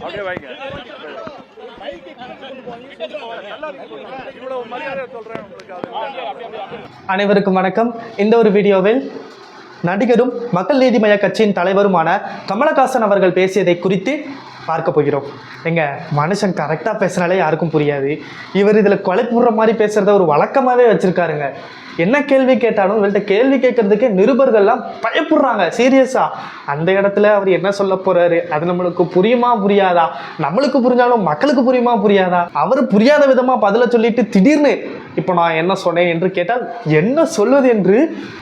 அப்படியே வைங்க. அனைவருக்கும் வணக்கம். இந்த ஒரு வீடியோவில் நடிகரும் மக்கள் நீதி மய்ய கட்சியின் தலைவருமான கமலஹாசன் அவர்கள் பேசியதை குறித்து பார்க்க போகிறோம். எங்க மனுஷன் கரெக்டாக பேசினாலே யாருக்கும் புரியாது. இவர் இதில் கொலைப்புற மாதிரி பேசுகிறத ஒரு வழக்கமாகவே வச்சுருக்காருங்க. என்ன கேள்வி கேட்டாலும் இவர்கிட்ட கேள்வி கேட்கறதுக்கே நிருபர்கள்லாம் பயப்படுறாங்க சீரியஸாக அந்த இடத்துல அவர் என்ன சொல்ல போறாரு? அது நம்மளுக்கு புரியுமா புரியாதா? நம்மளுக்கு புரிஞ்சாலும் மக்களுக்கு புரியுமா புரியாதா? அவர் புரியாத விதமாக பதில சொல்லிட்டு திடீர்னு இப்போ நான் என்ன சொன்னேன் என்று கேட்டால் என்ன சொல்வது என்று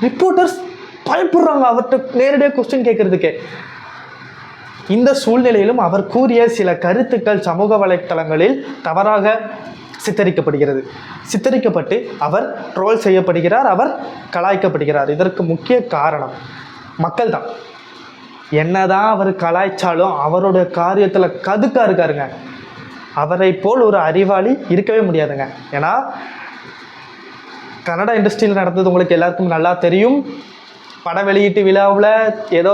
ரிப்போர்ட்டர்ஸ் பயப்படுறாங்க அவர்கிட்ட நேரடியாக கொஸ்டின் கேட்கறதுக்கே. இந்த சூழ்நிலையிலும் அவர் கூறிய சில கருத்துக்கள் சமூக வலைத்தளங்களில் தவறாக சித்தரிக்கப்படுகிறது. சித்தரிக்கப்பட்டு அவர் ட்ரோல் செய்யப்படுகிறார் அவர் கலாய்க்கப்படுகிறார். இதற்கு முக்கிய காரணம் மக்கள் தான் என்னதான் அவர் கலாய்ச்சாலும் அவரோட காரியத்தில் கதுக்காக இருக்காருங்க. அவரை போல் ஒரு அறிவாளி இருக்கவே முடியாதுங்க. ஏன்னா கன்னடா இண்டஸ்ட்ரியில் நடந்தது உங்களுக்கு எல்லாருக்கும் நல்லா தெரியும். பட வெளியீட்டு விழாவில் ஏதோ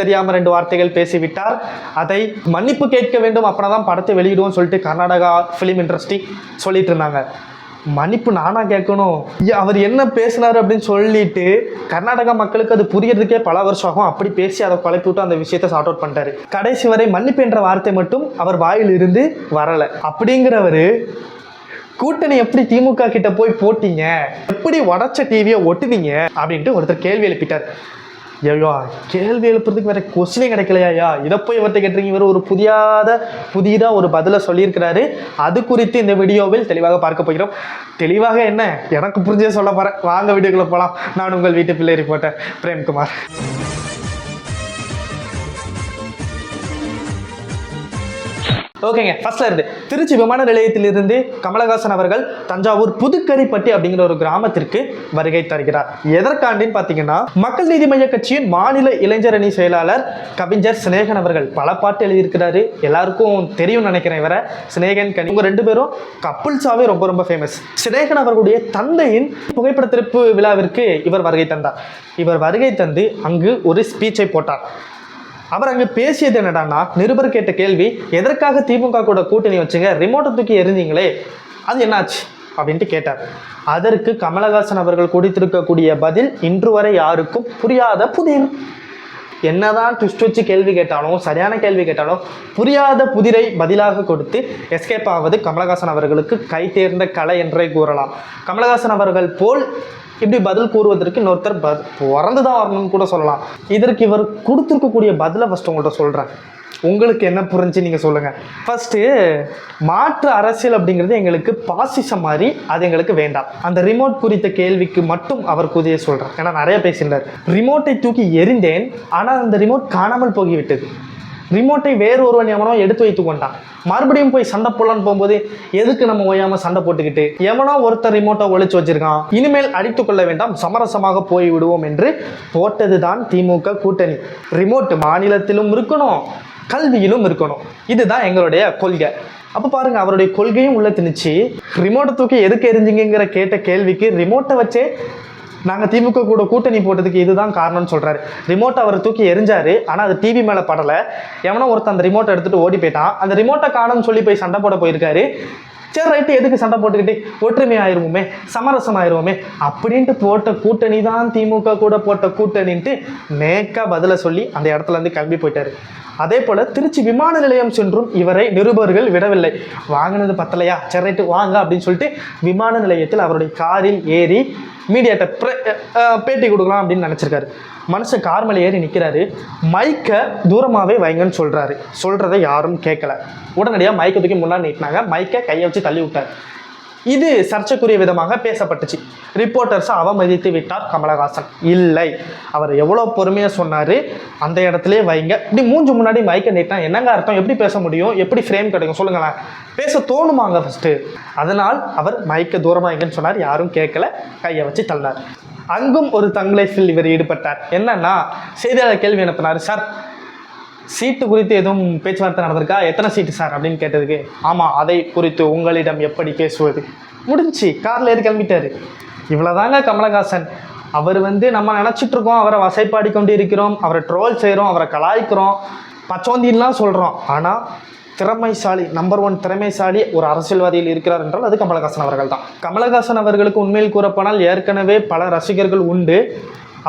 தெரியாமல் ரெண்டு வார்த்தைகள் பேசிவிட்டார். அதை மன்னிப்பு கேட்க வேண்டும் அப்படின்னா தான் படத்தை வெளியிடுவோம் சொல்லிட்டு கர்நாடகா ஃபிலிம் இண்டஸ்ட்ரி சொல்லிட்டு இருந்தாங்க. மன்னிப்பு நானா கேட்கணும்? அவர் என்ன பேசினார் அப்படின்னு சொல்லிட்டு கர்நாடகா மக்களுக்கு அது புரியறதுக்கே பல வருஷம் ஆகும் அப்படி பேசி அதை குழப்பி விட்டு அந்த விஷயத்தை சார்ட் அவுட் பண்ணிட்டாரு. கடைசி வரை மன்னிப்பு என்ற வார்த்தை மட்டும் அவர் வாயில் இருந்து வரலை. அப்படிங்கிறவர் கூட்டணி எப்படி திமுக கிட்ட போய் போட்டீங்க? எப்படி உடச்ச டிவியை ஒட்டுனீங்க அப்படின்ட்டு ஒருத்தர் கேள்வி எழுப்பிட்டார். ஐயோ கேள்வி எழுப்புறதுக்கு வேற கொஸ்டினே கிடைக்கலையா இதை போய் இவர்கிட்ட கேட்டிருக்கீங்க. இவர் ஒரு புதியாத புதிதாக ஒரு பதிலை சொல்லியிருக்கிறாரு. அது குறித்து இந்த வீடியோவில் தெளிவாக பார்க்க போகிறோம். தெளிவாக என்ன? எனக்கு புரிஞ்சே சொல்ல போகிறேன் வாங்க வீடியோக்குள்ளே போகலாம் நான் உங்கள் வீட்டு பிள்ளை ரிப்போர்ட்டர் பிரேம்குமார். ஓகேங்க ஃபர்ஸ்ட்ல இருந்து. திருச்சி விமான நிலையத்திலிருந்து கமலஹாசன் அவர்கள் தஞ்சாவூர் புதுக்கரிப்பட்டி அப்படிங்கிற ஒரு கிராமத்திற்கு வருகை தருகிறார். எதற்காண்டின்னு பார்த்தீங்கன்னா மக்கள் நீதி மைய கட்சியின் மாநில இளைஞர் அணி செயலாளர் கவிஞர் சினேகன் அவர்கள் பல பாட்டு எழுதியிருக்கிறாரு. எல்லாருக்கும் தெரியும் நினைக்கிறேன் இவரை. சினேகன் கனி இவங்க ரெண்டு பேரும் கப்புள்ஸாவே ரொம்ப ரொம்ப ஃபேமஸ் சினேகன் அவர்களுடைய தந்தையின் புகைப்பட திறப்பு விழாவிற்கு இவர் வருகை தந்தார். இவர் வருகை தந்து அங்கு ஒரு ஸ்பீச்சை போட்டார். அவர் அங்கே பேசியது என்னடான்னா நிருபர் கேட்ட கேள்வி எதற்காக திமுக கூட கூட்டணி வச்சுங்க? ரிமோட்டை தூக்கி எரிஞ்சிங்களே அது என்னாச்சு? அப்படின்ட்டு கேட்டார். அதற்கு கமலஹாசன் அவர்கள் கொடுத்திருக்கக்கூடிய பதில் இன்று வரை யாருக்கும் புரியாத புதிர். என்னதான் ட்விஸ்ட் வச்சு கேள்வி கேட்டாலும் சரியான கேள்வி கேட்டாலும் புரியாத புதிரை பதிலாக கொடுத்து எஸ்கேப் ஆவது கமலஹாசன் அவர்களுக்கு கை தேர்ந்த கலை என்றே கூறலாம். கமலஹாசன் அவர்கள் போல் இப்படி பதில் கூறுவதற்கு இன்னொருத்தர் பத் பிறந்து தான் வரணும்னு கூட சொல்லலாம். இதற்கு இவர் கொடுத்துருக்கக்கூடிய பதிலை ஃபஸ்ட்டு உங்கள்கிட்ட சொல்கிறேன் உங்களுக்கு என்ன புரிஞ்சு நீங்கள் சொல்லுங்கள் ஃபஸ்ட்டு மாற்று அரசியல் அப்படிங்கிறது எங்களுக்கு பாசிசம் மாதிரி அது எங்களுக்கு வேண்டாம். அந்த ரிமோட் குறித்த கேள்விக்கு மட்டும் அவர் கூதிய சொல்கிறேன் ஏன்னா நிறைய பேசியிருந்தார். ரிமோட்டை தூக்கி எறிந்தேன் ஆனால் அந்த ரிமோட் காணாமல் போகிவிட்டது. ரிமோட்டை வேறு ஒருவன் எவனோ எடுத்து வைத்து கொண்டான். மறுபடியும் போய் சண்டை போடலான்னு போகும்போது எதுக்கு நம்ம ஓயாம சண்டை போட்டுக்கிட்டு? எவனோ ஒருத்தர் ரிமோட்டை ஒழிச்சு வச்சிருக்கான். இனிமேல் அடித்து கொள்ள வேண்டாம் சமரசமாக போய் விடுவோம் என்று போட்டதுதான் திமுக கூட்டணி. ரிமோட் மாநிலத்திலும் இருக்கணும் கல்வியிலும் இருக்கணும். இதுதான் எங்களுடைய கொள்கை. அப்போ பாருங்க அவருடைய கொள்கையும் உள்ள திணிச்சு ரிமோட்டை தூக்கி எதுக்கு எரிஞ்சிங்கிற கேட்ட கேள்விக்கு ரிமோட்டை வச்சே நாங்கள் திமுக கூட கூட்டணி போட்டதுக்கு இதுதான் காரணம்னு சொல்கிறாரு ரிமோட்டை அவர் தூக்கி எரிஞ்சாரு. ஆனால் அது டிவி மேலே படலை. எவனோ ஒருத்தன் அந்த ரிமோட்டை எடுத்துகிட்டு ஓடி போயிட்டான். அந்த ரிமோட்டை காணும்னு சொல்லி போய் சண்டை போட போயிருக்காரு. சரி ரைட்டு எதுக்கு சண்டை போட்டுக்கிட்டு? ஒற்றுமை ஆயிருவோமே சமரசம் ஆயிருவோமே அப்படின்ட்டு போட்ட கூட்டணி தான் திமுக கூட போட்ட கூட்டணின்ட்டு மேக்கா பதில சொல்லி அந்த இடத்துலேருந்து கிளம்பி போயிட்டாரு. அதே போல திருச்சி விமான நிலையம் சென்றும் இவரை நிருபர்கள் விடவில்லை. வாங்கினது பத்தலையா? சரி ரைட்டு வாங்க அப்படின்னு சொல்லிட்டு விமான நிலையத்தில் அவருடைய காரில் ஏறி மீடியாட்ட பேட்டி கொடுக்கலாம் அப்படின்னு நினச்சிருக்காரு. மனுஷன் கார் மேலே ஏறி நிற்கிறாரு மைக்கை தூரமாகவே வைங்கன்னு சொல்கிறாரு சொல்கிறத யாரும் கேட்கல உடனடியாக மைக்கை தூக்கி முன்னாடி நீட்டினாங்க. மைக்கை கையை வச்சு தள்ளி விட்டார். இது சர்ச்சைக்குரிய விதமாக பேசப்பட்டுச்சு. ரிப்போர்ட்டர்ஸை அவமதித்து விட்டார் கமலஹாசன். இல்லை அவர் எவ்வளோ பொறுமையாக சொன்னார் அந்த இடத்துலேயே வைங்க. இப்படி மூஞ்சு முன்னாடி மைக்கை நீட்டினா என்னங்க அர்த்தம்? எப்படி பேச முடியும்? எப்படி ஃப்ரேம் கிடைக்கும்? சொல்லுங்களேன். பேச தோணுமாங்க ஃபஸ்ட்டு அதனால் அவர் மைக்க தூரமாகங்கன்னு சொன்னார். யாரும் கேட்கல. கையை வச்சு தள்ளார். அங்கும் ஒரு தங்கலைஃபில் இவர் ஈடுபட்டார். என்னன்னா செய்தியாளர் கேள்வி அனுப்பினார் சார் சீட்டு குறித்து எதுவும் பேச்சுவார்த்தை நடந்திருக்கா? எத்தனை சீட்டு சார் அப்படின்னு கேட்டதுக்கு ஆமாம் அதை குறித்து உங்களிடம் எப்படி பேசுவது? முடிஞ்சு காரில் ஏறி கிளம்பிட்டாரு. இவ்வளோதாங்க கமலஹாசன். அவர் வந்து நம்ம நினச்சிட்ருக்கோம் அவரை வசைப்பாடி கொண்டு இருக்கிறோம் அவரை ட்ரோல் செய்கிறோம் அவரை கலாய்க்கிறோம் பச்சோந்தின்லாம் சொல்கிறோம் ஆனால் திறமைசாலி நம்பர் ஒன் திறமைசாலி ஒரு அரசியல்வாதியில் இருக்கிறார் என்றால் அது கமலஹாசன் அவர்கள் தான். கமலஹாசன் அவர்களுக்கு உண்மையில் கூறப்போனால் ஏற்கனவே பல ரசிகர்கள் உண்டு.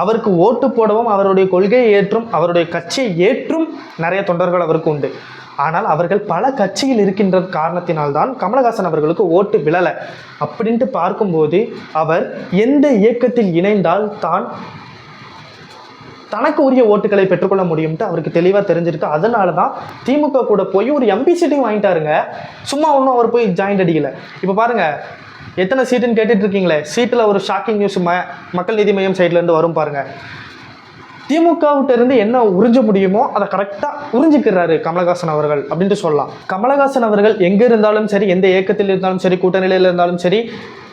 அவருக்கு ஓட்டு போடவும் அவருடைய கொள்கையை ஏற்றும் அவருடைய கட்சியை ஏற்றும் நிறைய தொண்டர்கள் அவருக்கு உண்டு. ஆனால் அவர்கள் பல கட்சியில் இருக்கின்ற காரணத்தினால்தான் கமலஹாசன் அவர்களுக்கு ஓட்டு விழலை. அப்படின்ட்டு பார்க்கும்போது அவர் எந்த இயக்கத்தில் இணைந்தால் தான் தனக்கு உரிய ஓட்டுகளை பெற்றுக்கொள்ள முடியும்ட்டு அவருக்கு தெளிவாக தெரிஞ்சிருக்கு. அதனால தான் திமுக கூட போய் ஒரு எம்பி சீட்டையும் வாங்கிட்டாருங்க. சும்மா ஒன்றும் அவர் போய் ஜாயிண்ட் அடிக்கல. இப்போ பாருங்க எத்தனை சீட்டுன்னு கேட்டுட்டு இருக்கீங்களே? சீட்டில் ஒரு ஷாக்கிங் நியூஸ் ம மக்கள் நீதி மையம் சைட்லேருந்து வரும் பாருங்கள் திமுகவிட்ட இருந்து என்ன உறிஞ்ச முடியுமோ அதை கரெக்டாக உறிஞ்சிக்கிறாரு கமலஹாசன் அவர்கள் அப்படின்ட்டு சொல்லலாம். கமலஹாசன் அவர்கள் எங்கே இருந்தாலும் சரி எந்த இயக்கத்தில் இருந்தாலும் சரி கூட்டணியில் இருந்தாலும் சரி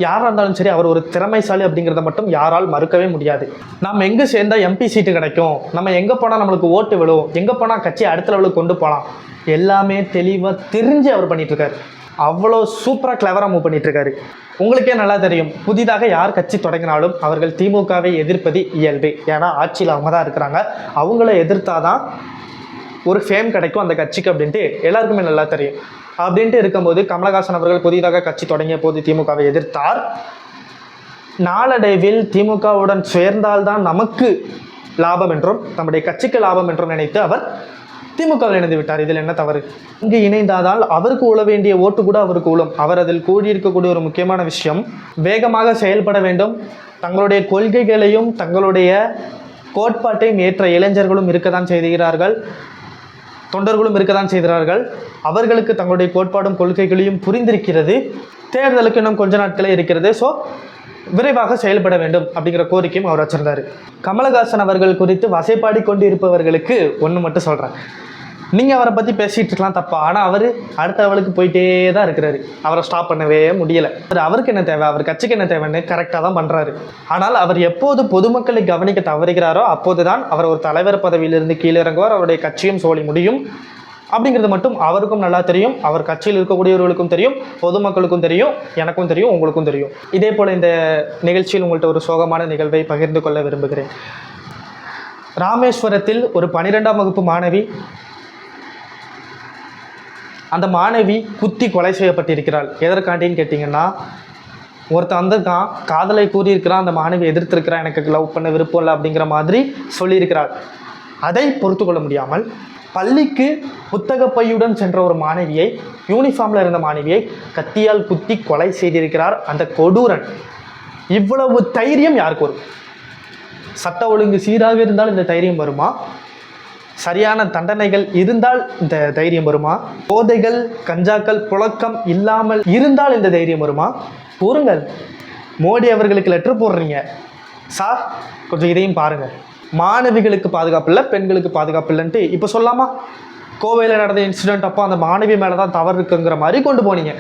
யாராக இருந்தாலும் சரி அவர் ஒரு திறமைசாலி அப்படிங்கிறத மட்டும் யாரால் மறுக்கவே முடியாது. நம்ம எங்கே சேர்ந்தால் எம்பி சீட்டு கிடைக்கும்? நம்ம எங்கே போனால் நம்மளுக்கு ஓட்டு விழும்? எங்கே போனால் கட்சி அடுத்த லெவலுக்கு கொண்டு போகலாம்? எல்லாமே தெளிவாக தெரிஞ்சு அவர் பண்ணிட்டு இருக்காரு. அவ்வளோ சூப்பராக கிளவராக மூவ் பண்ணிட்டு இருக்காரு உங்களுக்கே நல்லா தெரியும். புதிதாக யார் கட்சி தொடங்கினாலும் அவர்கள் திமுகவை எதிர்ப்பது இயல்பு. ஏன்னா ஆட்சியில் அவங்க தான் இருக்கிறாங்க. அவங்கள எதிர்த்தாதான் ஒரு ஃபேம் கிடைக்கும் அந்த கட்சிக்கு அப்படின்ட்டு எல்லாருக்குமே நல்லா தெரியும். அப்படின்ட்டு இருக்கும்போது கமலஹாசன் அவர்கள் புதிதாக கட்சி தொடங்கிய போது திமுகவை எதிர்த்தார். நாளடைவில் திமுகவுடன் சேர்ந்தால்தான் நமக்கு லாபம் என்றும் நம்முடைய கட்சிக்கு லாபம் என்றும் நினைத்து அவர் திமுகவில் இணைந்து விட்டார் இதில் என்ன தவறு? இங்கு இணைந்தாதால் அவருக்கு உழ வேண்டிய ஓட்டு கூட அவருக்கு உழும். அவர் அதில் கூடியிருக்கக்கூடிய ஒரு முக்கியமான விஷயம் வேகமாக செயல்பட வேண்டும். தங்களுடைய கொள்கைகளையும் தங்களுடைய கோட்பாட்டையும் ஏற்ற இளைஞர்களும் இருக்கத்தான் செய்கிறார்கள். தொண்டர்களும் இருக்கத்தான் செய்கிறார்கள். அவர்களுக்கு தங்களுடைய கோட்பாடும் கொள்கைகளையும் புரிந்திருக்கிறது. தேர்தலுக்கு இன்னும் கொஞ்ச நாட்களே இருக்கிறது. ஸோ விரைவாக செயல்பட வேண்டும் அப்படிங்கிற கோரிக்கையும் அவர் வச்சிருந்தார். கமலஹாசன் அவர்கள் குறித்து வசைப்பாடி கொண்டு இருப்பவர்களுக்கு ஒன்று மட்டும் சொல்கிறேன் நீங்கள் அவரை பற்றி பேசிகிட்டு இருக்கலாம் தப்பா. ஆனால் அவர் அடுத்த லெவலுக்கு போயிட்டே தான் இருக்கிறாரு. அவரை ஸ்டாப் பண்ணவே முடியலை. அவருக்கு என்ன தேவை? அவர் கட்சிக்கு என்ன தேவைன்னு கரெக்டாக தான் பண்ணுறாரு ஆனால் அவர் எப்போது பொதுமக்களை கவனிக்க தவறுகிறாரோ அப்போது தான் அவர் ஒரு தலைவர் பதவியிலிருந்து கீழே இறங்குவார். அவருடைய கட்சியும் சோழி முடியும். அப்படிங்கிறது மட்டும் அவருக்கும் நல்லா தெரியும். அவர் கட்சியில் இருக்கக்கூடியவர்களுக்கும் தெரியும். பொதுமக்களுக்கும் தெரியும். எனக்கும் தெரியும். உங்களுக்கும் தெரியும். இதே போல் இந்த நிகழ்ச்சியில் உங்கள்கிட்ட ஒரு சோகமான நிகழ்வை பகிர்ந்து கொள்ள விரும்புகிறேன். ராமேஸ்வரத்தில் ஒரு பனிரெண்டாம் வகுப்பு மாணவி அந்த மாணவி குத்தி கொலை செய்யப்பட்டிருக்கிறாள். எதற்காண்டின்னு கேட்டிங்கன்னா ஒருத்தன் வந்திருக்கான் காதலை கூறியிருக்கிறான் அந்த மாணவி எதிர்த்திருக்கிறான் எனக்கு லவ் பண்ண விருப்பம் இல்லை அப்படிங்கிற மாதிரி சொல்லியிருக்கிறாள். அதை பொறுத்து கொள்ள முடியாமல் பள்ளிக்கு புத்தக பையுடன் சென்ற ஒரு மாணவியை யூனிஃபார்மில் இருந்த மாணவியை கத்தியால் குத்தி கொலை செய்திருக்கிறார் அந்த கொடூரன். இவ்வளவு தைரியம் யாருக்கு வரும்? சட்ட ஒழுங்கு சீராக இருந்தால் இந்த தைரியம் வருமா? சரியான தண்டனைகள் இருந்தால் இந்த தைரியம் வருமா? போதைகள் கஞ்சாக்கள் புழக்கம் இல்லாமல் இருந்தால் இந்த தைரியம் வருமா? பொறுங்கள். மோடி அவர்களுக்கு லெட்டர் போடுறீங்க. சார் கொஞ்சம் இதையும் பாருங்கள். மாணவிகளுக்கு பாதுகாப்பு இல்லை பெண்களுக்கு பாதுகாப்பு இல்லைன்ட்டு இப்போ சொல்லாமா? கோவையில் நடந்த இன்சிடென்ட் அப்போ அந்த மாணவி மேலே தான் தவறு இருக்குங்கிற மாதிரி கொண்டு போனீங்க.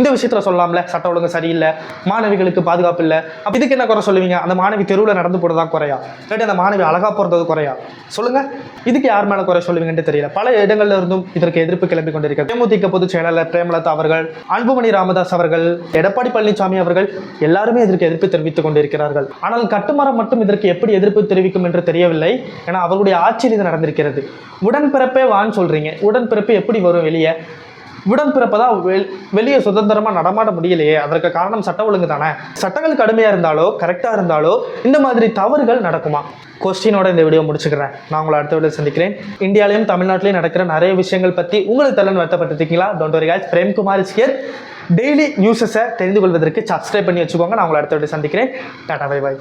இந்த விஷயத்தில் சொல்லலாம்ல சட்ட ஒழுங்கு சரியில்லை மாணவிகளுக்கு பாதுகாப்பு இல்லை. அப்போ இதுக்கு என்ன குறை சொல்லுவீங்க? அந்த மாணவி தெருவில் நடந்து போடுறதா குறையா? இல்லாட்டி அந்த மாணவி அழகாக போகிறது குறையா? சொல்லுங்கள் இதுக்கு யார் மேலே குறை சொல்லுவீங்கன்ட்டு தெரியல. பல இடங்கள்ல இருந்தும் இதற்கு எதிர்ப்பு கிளம்பி கொண்டிருக்கிறது. தேமுதிக பொதுச் செயலாளர் பிரேமலதா அவர்கள் அன்புமணி ராமதாஸ் அவர்கள் எடப்பாடி பழனிசாமி அவர்கள் எல்லாருமே இதற்கு எதிர்ப்பு தெரிவித்துக் கொண்டிருக்கிறார்கள். ஆனால் கட்டுமரம் மட்டும் இதற்கு எப்படி எதிர்ப்பு தெரிவிக்கும் என்று தெரியவில்லை. ஏன்னா அவர்களுடைய ஆட்சியில் இது நடந்திருக்கிறது. உடன்பிறப்பே வான்னு சொல்றீங்க. உடன்பிறப்பு எப்படி வரும் வெளியே? உடன்பிறப்பதா வெ- வெளியே சுதந்திரமாக நடமாட முடியலையே. அதற்கு காரணம் சட்ட ஒழுங்கு தானே. சட்டங்கள் கடுமையாக இருந்தாலோ கரெக்டாக இருந்தாலோ இந்த மாதிரி தவறுகள் நடக்குமா? கொஸ்டினோட இந்த வீடியோ முடிச்சுக்கிறேன். நான் உங்களை அடுத்த வீடியோ சந்திக்கிறேன். இந்தியாலையும் தமிழ்நாட்டிலையும் நடக்கிற நிறைய விஷயங்கள் பற்றி உங்களுக்கு தலன் வருத்தப்பட்டிருக்கீங்களா? Don't worry guys Premkumar is here daily நியூஸஸை தெரிந்து கொள்வதற்கு சப்ஸ்கிரைப் பண்ணி வச்சுக்கோங்க. நான் உங்களை அடுத்த வீடியோ சந்திக்கிறேன். Tata bye bye